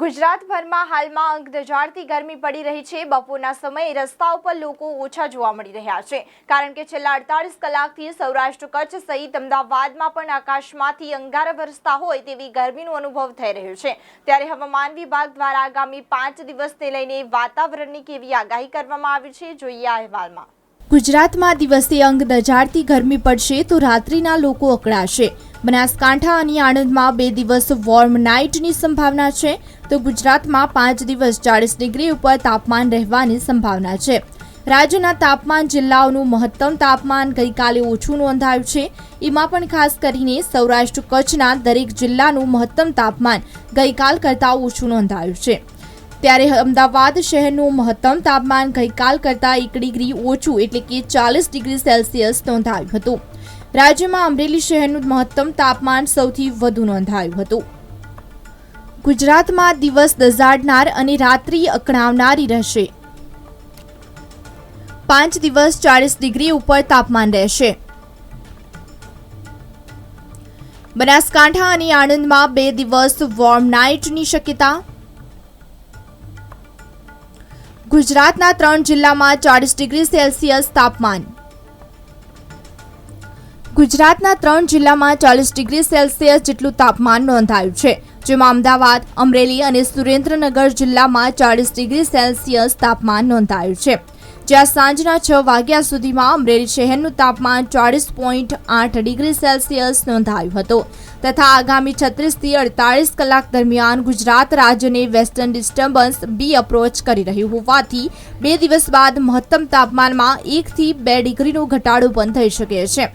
ગુજરાતભરમાં હાલમાં અંક દજાડતી ગરમી પડી રહી છે. બપોરના સમયે રસ્તા ઉપર લોકો ઓછા જોવા મળી રહ્યા છે. કારણ કે છેલ્લા અડતાલીસ કલાકથી સૌરાષ્ટ્ર કચ્છ સહિત અમદાવાદમાં પણ આકાશમાંથી અંગારા વરસતા હોય તેવી ગરમીનો અનુભવ થઈ રહ્યો છે. ત્યારે હવામાન વિભાગ દ્વારા આગામી પાંચ દિવસને લઈને વાતાવરણની કેવી આગાહી કરવામાં આવી છે, જોઈએ આ અહેવાલમાં. ગુજરાતમાં દિવસે અંગ દજાડતી ગરમી પડશે તો રાત્રિના લોકો અકળાશે. બનાસકાંઠા અને આણંદમાં બે દિવસ વોર્મ નાઇટની સંભાવના છે. તો ગુજરાતમાં પાંચ દિવસ ચાળીસ ડિગ્રી ઉપર તાપમાન રહેવાની સંભાવના છે. રાજ્યના તાપમાન જિલ્લાઓનું મહત્તમ તાપમાન ગઈકાલે ઓછું નોંધાયું છે. એમાં પણ ખાસ કરીને સૌરાષ્ટ્ર કચ્છના દરેક જિલ્લાનું મહત્તમ તાપમાન ગઈકાલ કરતાં ઓછું નોંધાયું છે. ત્યારે અમદાવાદ શહેરનું મહત્તમ તાપમાન ગઈકાલ કરતાં એક ડિગ્રી ઓછું એટલે કે ચાલીસ ડિગ્રી સેલ્સિયસ નોંધાયું હતું. રાજ્યમાં અમરેલી શહેરનું મહત્તમ તાપમાન સૌથી વધુ નોંધાયું હતું. ગુજરાતમાં દિવસ દઝાડનાર અને રાત્રિ અકળાવનારી રહેશે. પાંચ દિવસ ચાળીસ ડિગ્રી ઉપર તાપમાન રહેશે. બનાસકાંઠા અને આણંદમાં બે દિવસ વોર્મ નાઇટની શક્યતા. ગુજરાતના ત્રણ જિલ્લામાં ચાળીસ ડિગ્રી સેલ્સિયસ તાપમાન ગુજરાતના ત્રણ જિલ્લામાં ચાલીસ ડિગ્રી સેલ્સિયસ જેટલું તાપમાન નોંધાયું છે, જેમાં અમદાવાદ, અમરેલી અને સુરેન્દ્રનગર જિલ્લામાં ચાળીસ ડિગ્રી સેલ્સિયસ તાપમાન નોંધાયું છે. જ્યાં સાંજના છ વાગ્યા સુધીમાં અમરેલી શહેરનું તાપમાન ચાળીસ પોઈન્ટ આઠ ડિગ્રી સેલ્સિયસ નોંધાયું હતું તથા આગામી છત્રીસથી અડતાલીસ કલાક દરમિયાન ગુજરાત રાજ્યને વેસ્ટર્ન ડિસ્ટર્બન્સ બી અપ્રોચ કરી રહ્યું હોવાથી બે દિવસ બાદ મહત્તમ તાપમાનમાં એકથી બે ડિગ્રીનો ઘટાડો પણ થઈ શકે છે.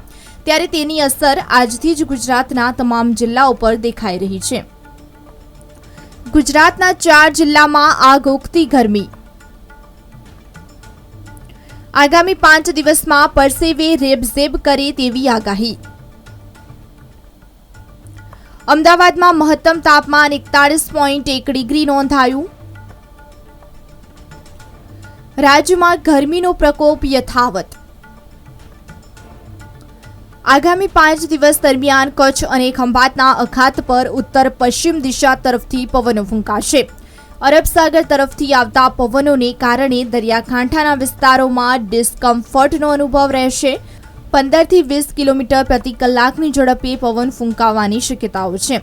ત્યારે તેની અસર આજથી જ ગુજરાતના તમામ જિલ્લાઓ પર દેખાઈ રહી છે. ગુજરાતના ચાર જિલ્લામાં આગ ઉગતી ગરમી આગામી પાંચ દિવસમાં પરસેવે રેબઝેબ કરે તેવી આગાહી. અમદાવાદમાં મહત્તમ તાપમાન એકતાળીસ પોઈન્ટ એક ડિગ્રી નોંધાયું. રાજ્યમાં ગરમીનો પ્રકોપ યથાવત. આગામી પાંચ દિવસ દરમિયાન કચ્છ અને ખંભાતના અખાત પર ઉત્તર પશ્ચિમ દિશા તરફથી પવનો ફૂંકાશે. અરબ સાગર તરફથી આવતા પવનોને કારણે દરિયાકાંઠાના વિસ્તારોમાં ડિસ્કમ્ફર્ટનો અનુભવ રહેશે. પંદરથી વીસ કિલોમીટર પ્રતિ કલાકની ઝડપે પવન ફૂંકાવાની શક્યતાઓ છે.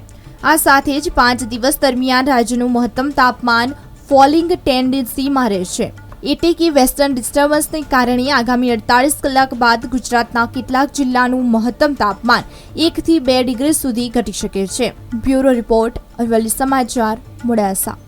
આ સાથે જ પાંચ દિવસ દરમિયાન રાજ્યનું મહત્તમ તાપમાન ફોલિંગ ટેન્ડન્સીમાં રહેશે એટલે કે વેસ્ટર્ન ડિસ્ટર્બન્સને કારણે આગામી અડતાલીસ કલાક બાદ ગુજરાતના કેટલાક જિલ્લાનું મહત્તમ તાપમાન એકથી બે ડિગ્રી સુધી ઘટી શકે છે. બ્યુરો રિપોર્ટ અરવલ્લી સમાચાર, મોડાસા.